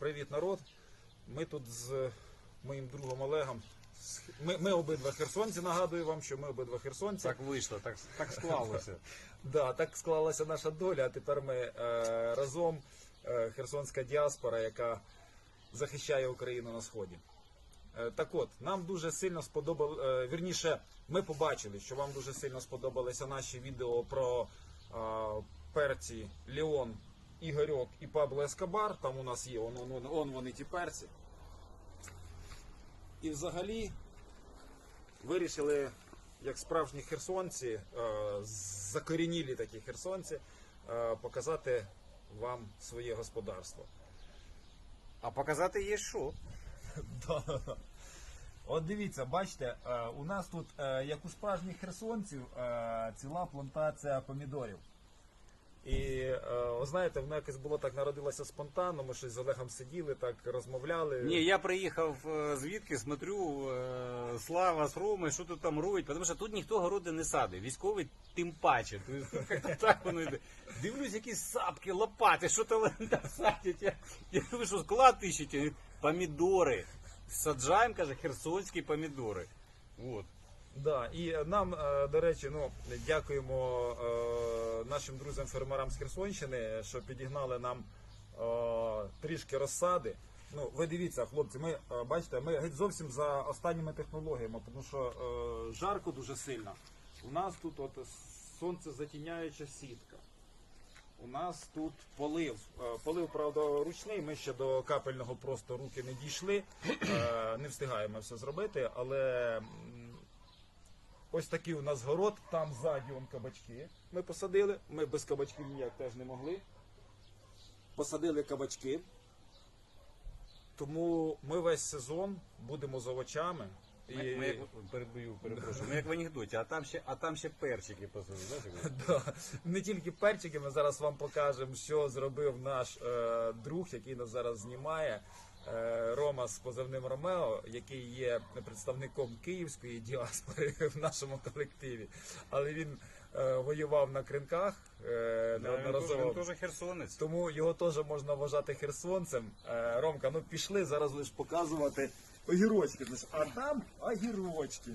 Привіт, народ. Ми тут з моїм другом Олегом. Ми, ми обидва херсонці. Нагадую вам, що ми обидва херсонці. Так вийшло, так, так склалося. Да, так склалася наша доля. А тепер ми е, разом е, херсонська діаспора, яка захищає Україну на сході. Е, так от, нам дуже сильно сподобали, е, вірніше, ми побачили, що вам дуже сильно сподобалися наші відео про е, перці Леон, Ігорьок і Пабло Ескобар. Там у нас є он, он, он, он вони ті перці. І взагалі вирішили, як справжні херсонці, е, закорінілі такі херсонці, е, показати вам своє господарство. А показати є що? От дивіться, бачите, е, у нас тут, як у справжніх херсонців, ціла плантація помідорів. І е, ви знаєте, воно якось було так народилося спонтанно. Ми щось з Олегом сиділи, так розмовляли. Ні, я приїхав е, звідки, смотрю, е, Слава з Роми, що тут там робить, тому що тут ніхто городи не садить, військовий тим паче. Тобто, так воно йде. Дивлюсь, якісь сапки, лопати, що то садять. Я, я ви що, склад ищете? Помідори. Саджаємо, каже, херсонські помідори. От. Да, і нам, е, до речі, ну дякуємо е, нашим друзям-фермерам з Херсонщини, що підігнали нам е, трішки розсади. Ну, ви дивіться, хлопці, ми бачите, ми геть зовсім за останніми технологіями, тому що жарко дуже сильно. У нас тут от сонцезатіняюча сітка. У нас тут полив. Полив, правда, ручний. Ми ще до капельного просто руки не дійшли. Не встигаємо все зробити, але ось такий у нас город. Там ззаді он кабачки. Ми посадили. Ми без кабачків ніяк теж не могли. Посадили кабачки. Тому ми весь сезон будемо з овочами. Ми, ми як, перебою, перепрошую, ми як в анекдоті, а там ще, а там ще перчики посадили. знаєш. Да. Не тільки перчики, ми зараз вам покажемо, що зробив наш е, друг, який нас зараз знімає. Е, Рома з позивним Ромео, який є представником київської діаспори в нашому колективі. Але він е, воював на кринках е, неодноразово. Він теж херсонець. Тому його теж можна вважати херсонцем. Ромка, ну пішли зараз лиш показувати огірочки. А там огірочки.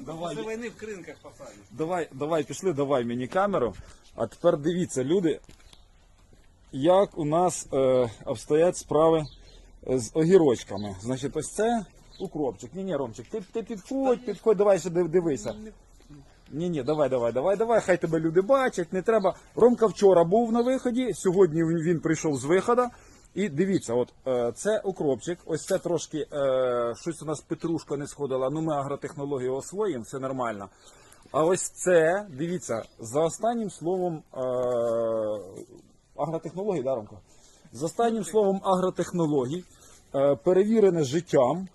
Давай. Після війни в кринках посадять. Давай, давай, пішли, давай мені камеру. А тепер дивіться, люди, як у нас е, обстоять справи з огірочками. Значить, ось це укропчик. Ні, ні, Ромчик, ти, ти підходь, підходь, давай ще дивися. Ні, ні, давай, давай, давай, давай, хай тебе люди бачать, не треба. Ромка вчора був на виході, сьогодні він, прийшов з виходу. І дивіться, от е, це укропчик, ось це трошки е, щось у нас петрушка не сходила, ну ми агротехнологію освоїмо, все нормально. А ось це, дивіться, за останнім словом е, агротехнологій, да, Ромко? За останнім словом агротехнологій, е, перевірене життям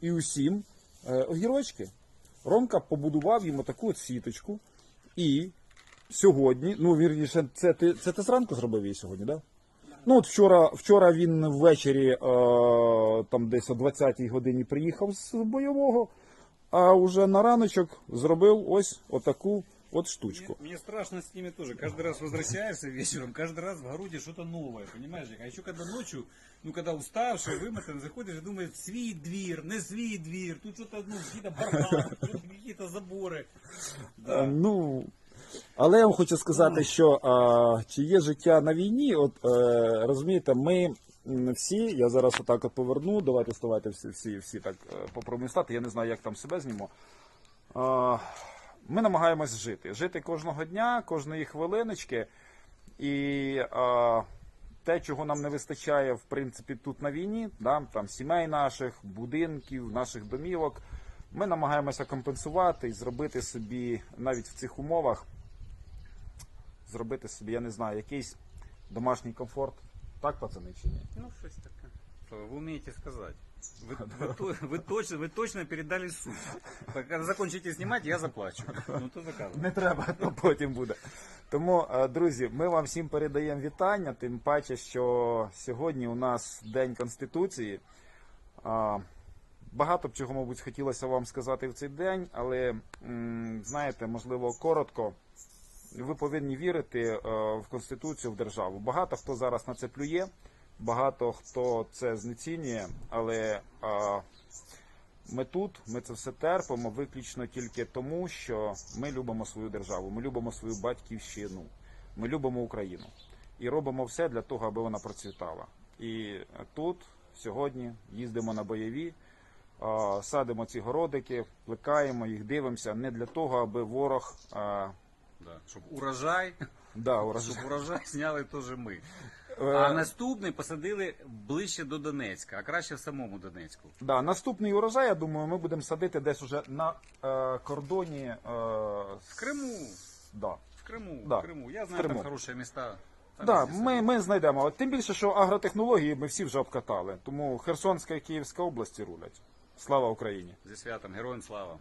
і усім е, огірочки. Ромка побудував йому таку от сіточку. І сьогодні, ну вірніше, це ти, це ти зранку зробив її сьогодні, так? Да? Ну от вчора, вчора він ввечері е, там десь о 20-й годині приїхав з бойового, а вже на раночок зробив ось отаку от штучку. Мне, мне страшно с ними тоже. Каждый раз возвращаешься вечером, каждый раз в огороде что-то новое, понимаешь? А еще когда ночью, ну когда уставший, вымотан, заходишь и думаешь, свій двір, не свій двір, тут что-то, ну, какие-то бардак, тут какие-то заборы. Е, Да. Ну, але я вам хочу сказати, що а, чи є життя на війні, от е, розумієте, ми м, всі, я зараз отак от поверну, давайте ставайте всі, всі, всі так е, попробуємо стати, я не знаю, як там себе зніму. А, ми намагаємось жити. Жити кожного дня, кожної хвилиночки. І а, те, чого нам не вистачає, в принципі, тут на війні, да, там сімей наших, будинків, наших домівок, ми намагаємося компенсувати і зробити собі навіть в цих умовах, зробити собі, я не знаю, якийсь домашній комфорт. Так, пацани, чи ні? Ну, что такое. Что, вы умеете сказать. Вы, вы то- вы точно, вы точно передали суть. Когда закончите снимать, я заплачу. Ну, то заказывай. Не треба, то потім буде. Тому, е, друзі, ми вам всім передаємо вітання, тим паче, що сьогодні у нас День Конституції. А, Багато б чого, мабуть, хотілося вам сказати в цей день, але м, знаєте, можливо, коротко. Ви повинні вірити е, в Конституцію, в державу. Багато хто зараз на це плює. багато хто це знецінює, але а, ми тут, ми це все терпимо виключно тільки тому, що ми любимо свою державу, ми любимо свою батьківщину, ми любимо Україну і робимо все для того, аби вона процвітала. І тут сьогодні їздимо на бойові, а, садимо ці городики, плекаємо їх, дивимося не для того, аби ворог. а, Да. Щоб урожай, Да, урожай. щоб урожай зняли теж ми. Е, А наступний посадили ближче до Донецька, а краще в самому Донецьку. Да, наступний урожай, я думаю, ми будемо садити десь уже на е, кордоні. Е, В Криму. Да. В Криму, Да. в Криму. Я знаю В Криму. там хороші міста. Там Да, всі ми, ми знайдемо. От Тим більше, що агротехнології ми всі вже обкатали. Тому Херсонська і Київська області рулять. Слава Україні! Зі святом, героям слава.